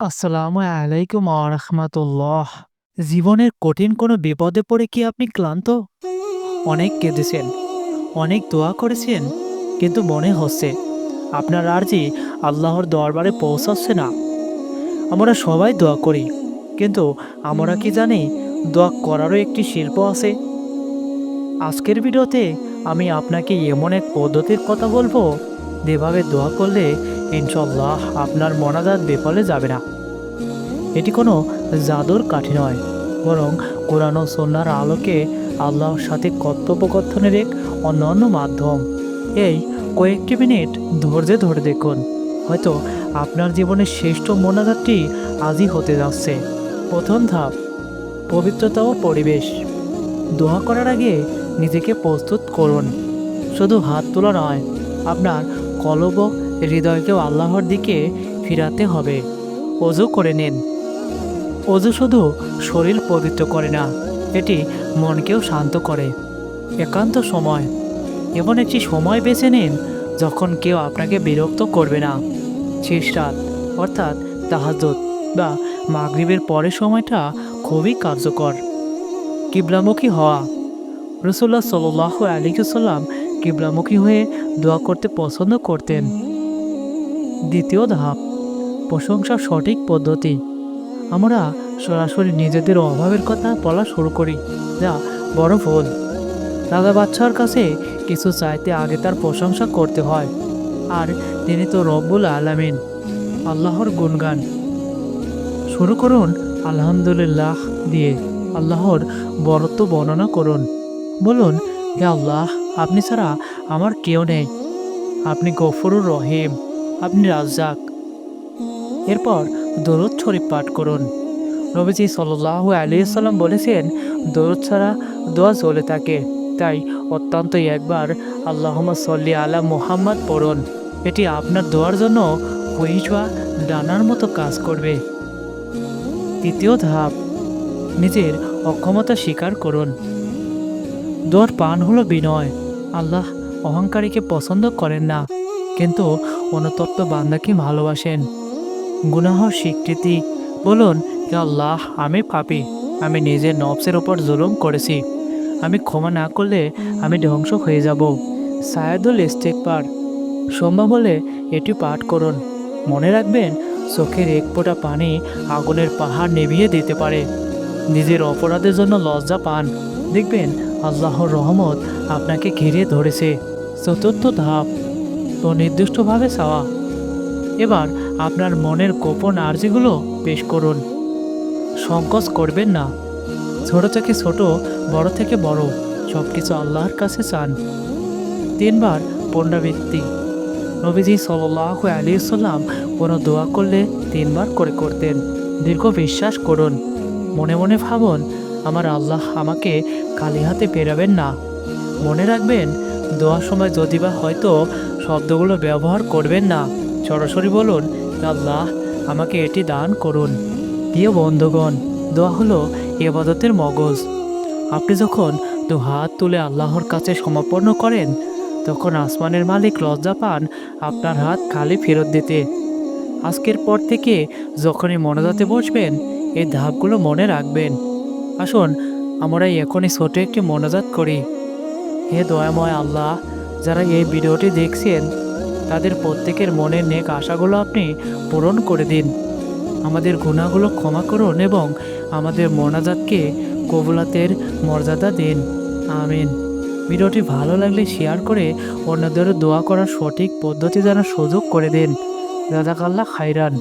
আসসালামু আলাইকুম আরহামাতুল্লাহ জীবনের কঠিন কোনো বিপদে পড়ে কি আপনি ক্লান্ত? অনেক কেঁদেছেন, অনেক দোয়া করেছেন, কিন্তু মনে হচ্ছে আপনার আর্জি আল্লাহর দরবারে পৌঁছাচ্ছে না। আমরা সবাই দোয়া করি, কিন্তু আমরা কি জানি দোয়া করারও একটি শিল্প আছে? আজকের ভিডিওতে আমি আপনাকে এমন এক পদ্ধতির কথা বলব, যেভাবে দোয়া করলে ইনশাল্লাহ আপনার মনাজাত বিফলে যাবে না। এটি কোনো জাদুর কাঠি নয়, বরং কোরআন সন্ন্যার আলোকে আল্লাহর সাথে কর্তব্যকথনের এক অন্যান্য মাধ্যম। এই কয়েকটি মিনিট ধৈর্যে ধরে দেখুন, হয়তো আপনার জীবনের শ্রেষ্ঠ মনাজাতটি আজই হতে যাচ্ছে। প্রথম ধাপ, পবিত্রতা ও পরিবেশ। দোয়া করার আগে নিজেকে প্রস্তুত করুন। শুধু হাত তোলা নয়, আপনার কলব হৃদয়কেও আল্লাহর দিকে ফিরাতে হবে। অজু করে নিন। অজু শুধু শরীর পবিত্র করে না, এটি মনকেও শান্ত করে। একান্ত সময়। এমন একটি সময় বেছে নিন যখন কেউ আপনাকে বিরক্ত করবে না। শেষ রাত, অর্থাৎ তাহাজত বা মাগরিবের পরের সময়টা খুবই কার্যকর। কিবলামুখী হওয়া। রসুল্লাহ সাল্লাহ আলিকুসাল্লাম কিবলামুখী হয়ে দোয়া করতে পছন্দ করতেন। দ্বিতীয় ধাপ, প্রশংসা সঠিক পদ্ধতি। আমরা সরাসরি নিজেদের অভাবের কথা বলা শুরু করি, যা বড় ভুল। দাদা বাচ্চার কাছে কিছু চাইতে আগে তার প্রশংসা করতে হয়, আর তিনি তো রব্বুল আলামিন, আল্লাহর গুণগান। শুরু করুন আলহামদুলিল্লাহ দিয়ে আল্লাহর বরত্ব বর্ণনা করুন। বলুন, হে আল্লাহ, আপনি ছাড়া আমার কেউ নেই। আপনি গফরুর রহিম। আপনি রাজ্জাক। এরপর দরুদ শরীফ পাঠ করুন। নবীজি সাল্লাহ আলিয়াল্লাম বলেছেন, দরুদ ছাড়া দোয়া চলে থাকে। তাই অত্যন্ত একবার আল্লাহমা সল্লি আলা মুহাম্মদ পড়ুন। এটি আপনার দোয়ার জন্য হইজা ডানার মতো কাজ করবে। তৃতীয় ধাপ, নিজের অক্ষমতা স্বীকার করুন। দোয়ার পান হলো বিনয়। আল্লাহ অহংকারীকে পছন্দ করেন না। কিন্তু অনুতপ্ত বান্দাকে ভালোবাসেন। গুনাহ স্বীকৃতি, বলুন "হে আল্লাহ, আমি পাপি, আমি নিজের নবসের ওপর জুলুম করেছি। আমি ক্ষমা না করলে আমি ধ্বংস হয়ে যাব। সায়াদুল ইস্তেকবার সম্ভব হলে এটি পাঠ করুন। মনে রাখবেন, চোখের এক ফোঁটা পানি আগুনের পাহাড় নেভিয়ে দিতে পারে। নিজের অপরাধের জন্য লজ্জা পান। দেখবেন, আল্লাহর রহমত আপনাকে ঘিরে ধরেছে। চতুর্থ ধাপ। তো নির্দিষ্টভাবে চাওয়া। এবার আপনার মনের গোপন আর্জিগুলো পেশ করুন। সংকোচ করবেন না। ছোট থেকে ছোট, বড় থেকে বড় সব কিছু আল্লাহর কাছে চান। তিনবার পুনরাবৃত্তি নবীজি সাল্লাহ আলিয়াল্লাম কোনো দোয়া করলে তিনবার করে করতেন। দীর্ঘ বিশ্বাস করুন। মনে মনে ভাবুন, আমার আল্লাহ আমাকে খালি হাতে পেরাবেন না। মনে রাখবেন, দোয়ার সময় যদি বা হয়তো শব্দগুলো ব্যবহার করবেন না। সরাসরি বলুন, আল্লাহ, আমাকে এটি দান করুন। প্রিয় বন্ধুগণ, দোয়া হলো এবাদতের মগজ। আপনি যখন দু হাত তুলে আল্লাহর কাছে সমর্পণ করেন, তখন আসমানের মালিক লজ্জা পান আপনার হাত খালি ফেরত দিতে। আজকের পর থেকে যখনই মনোজাতে বসবেন, এই ধাপগুলো মনে রাখবেন। আসুন, আমরা এখনই ছোট একটি মনোজাত করি। হে দয়াময় আল্লাহ যারা এই ভিডিওটি দেখছেন, তাদের প্রত্যেকের মনের নেক আশাগুলো আপনি পূরণ করে দিন। আমাদের গুণাগুলো ক্ষমা করুন এবং আমাদের মোনাজাতকে কবুলাতের মর্যাদা দিন। আমিন। ভিডিওটি ভালো লাগলে শেয়ার করে অন্যদেরও দোয়া করার সঠিক পদ্ধতি জানার সুযোগ করে দিন। রাজাকাল্লা খাইরান